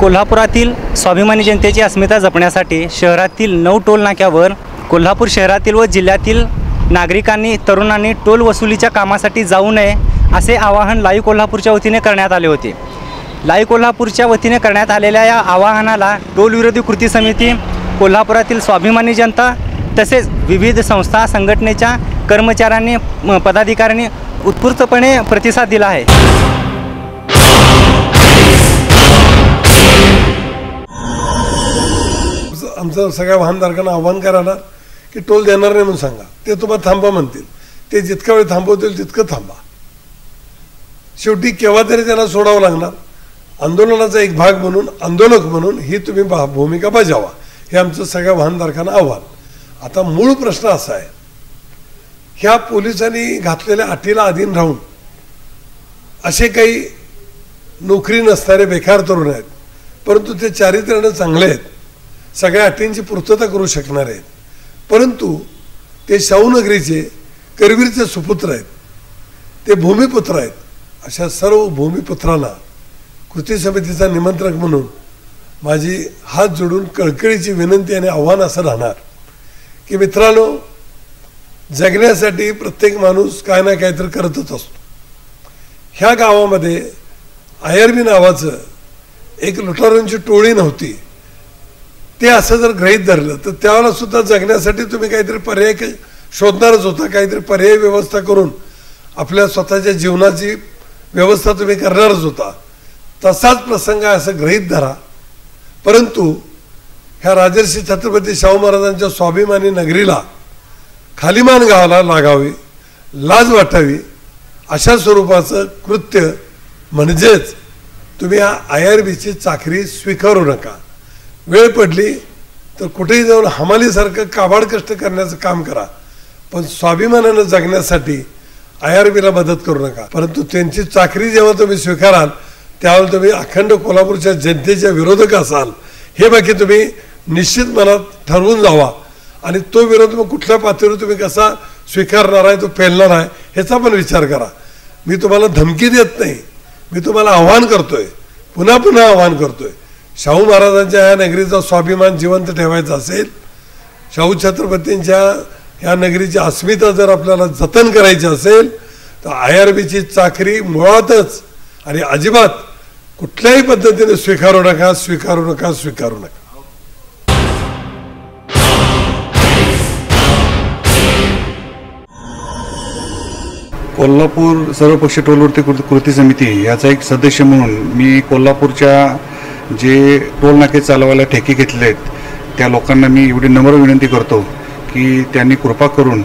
कोल्हापुरातील स्वाभिमानी जनतेची अस्मिता जपण्यासाठी शहरातील नऊ टोल नाक्यावर कोल्हापूर शहरातील व जिल्ह्यातील नागरिकांनी तरुणांनी टोल वसुलीच्या कामासाठी जाऊ नये असे आवाहन लाईव्ह कोल्हापूरच्या वतीने करण्यात आले होते. लाईव्ह कोल्हापूरच्या वतीने करण्यात आलेल्या या आवाहनाला टोलविरोधी कृती समिती कोल्हापुरातील स्वाभिमानी जनता तसेच विविध संस्था संघटनेच्या कर्मचाऱ्यांनी पदाधिकाऱ्यांनी उत्स्फूर्तपणे प्रतिसाद दिला आहे. आमचं सगळ्या वाहनधारकांना आव्हान करणार की टोल देणार नाही म्हणून सांगा. ते तुम्हाला थांबा म्हणतील. ते जितका वेळ थांबवतील तितकं थांबा. शेवटी केव्हा तरी त्यांना सोडावं लागणार. आंदोलनाचा एक भाग म्हणून आंदोलक म्हणून ही तुम्ही भा- भूमिका बजावा. हे आमचं सगळ्या वाहनधारकांना आव्हान. आता मूळ प्रश्न असा आहे. ह्या पोलिसांनी घातलेल्या अटीला अधीन राहून असे काही नोकरी नसणारे बेकार तरुण आहेत. परंतु ते चारित्र्यानं चांगले आहेत. सगळ्या अटींची पूर्तता करू शकणार आहेत. परंतु ते शाहूनगरीचे करवीरचे सुपुत्र आहेत. ते भूमिपुत्र आहेत. अशा सर्व भूमिपुत्रांना कृती समितीचा निमंत्रक म्हणून माझी हात जोडून कळकळीची विनंती आणि आव्हान असं राहणार की मित्रांनो जगण्यासाठी प्रत्येक माणूस काय ना काहीतरी करतच असतो. ह्या गावामध्ये आयर्बी नावाचं एक लुटारांची टोळी नव्हती. ते असं जर गृहीत धरलं तर त्यावेळेला सुद्धा जगण्यासाठी तुम्ही काहीतरी पर्याय शोधणारच होता. काहीतरी पर्याय व्यवस्था करून आपल्या स्वतःच्या जीवनाची व्यवस्था तुम्ही करणारच होता. तसाच प्रसंग आहे असं गृहीत धरा. परंतु ह्या राजर्षी छत्रपती शाहू महाराजांच्या स्वाभिमानी नगरीला खालीमान गावाला लागावी लाज वाटावी अशा स्वरूपाचं कृत्य म्हणजेच तुम्ही आय आर बीची चाकरी स्वीकारू नका. वेळ पडली तर कुठेही जाऊन हमालीसारखं काबाड कष्ट करण्याचं काम करा. पण स्वाभिमानानं जगण्यासाठी आय आर बीला मदत करू नका. परंतु त्यांची चाकरी जेव्हा तुम्ही स्वीकाराल त्यावेळेला तुम्ही अखंड कोल्हापूरच्या जनतेच्या विरोधक असाल. हे बाकी तुम्ही निश्चित मनात ठरवून जावा. आणि तो विरोध मग कुठल्या पातळीवर तुम्ही कसा स्वीकारणार आहे तो पेलणार आहे ह्याचा पण विचार करा. मी तुम्हाला धमकी देत नाही. मी तुम्हाला आव्हान करतोय. पुन्हा पुन्हा आव्हान करतोय. शाहू महाराजांच्या या नगरीचा स्वाभिमान जिवंत ठेवायचा असेल शाहू छत्रपतींच्या या नगरीची अस्मिता जर आपल्याला जतन करायची असेल तर आय आर बीची चाकरी मुळातच आणि अजिबात कुठल्याही पद्धतीने स्वीकारू नका स्वीकारू नका स्वीकारू नका. कोल्हापूर सर्वपक्षीय टोलवरती कृती कृती समिती याचा एक सदस्य म्हणून मी कोल्हापूरच्या जे टोलनाके चालवायला ठेके घेतले आहेत त्या लोकांना मी एवढी नम्र विनंती करतो की त्यांनी कृपा करून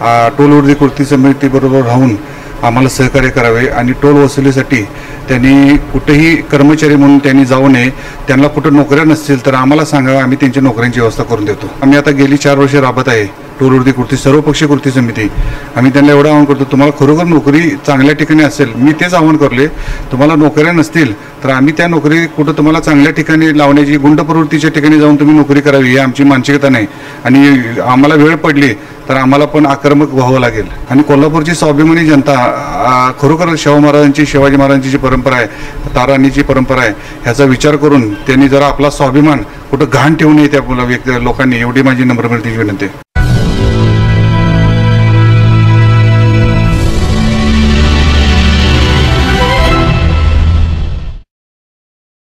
आ, कृती समितीबरोबर राहून आम्हाला सहकार्य करावे आणि टोल वसुलीसाठी त्यांनी कुठेही कर्मचारी म्हणून त्यांनी जाऊ नये त्यांना कुठं नोकऱ्या नसतील तर आम्हाला सांगा आम्ही त्यांच्या नोकऱ्यांची व्यवस्था करून देतो. आम्ही आता गेली चार वर्षे राबत आहे. टोलवरती कृती सर्वपक्षीय कृती समिती. आम्ही त्यांना एवढं आवाहन करतो तुम्हाला खरोखर नोकरी चांगल्या ठिकाणी असेल मी तेच आवाहन करले. तुम्हाला नोकऱ्या नसतील तर आम्ही त्या नोकरी कुठं तुम्हाला चांगल्या ठिकाणी लावण्याची गुंड प्रवृत्तीच्या ठिकाणी जाऊन तुम्ही नोकरी करावी ही आमची मानसिकता नाही. आणि आम्हाला वेळ पडली तर आम्हाला पण आक्रमक व्हावं लागेल. आणि कोल्हापूरची स्वाभिमानी जनता खरोखर शाहू महाराजांची शिवाजी महाराजांची जी परंपरा आहे ताराणीची परंपरा आहे ह्याचा विचार करून त्यांनी जरा आपला स्वाभिमान कुठं घाण ठेवू नये त्या व्यक्ती लोकांनी एवढी माझी नम्र विनंती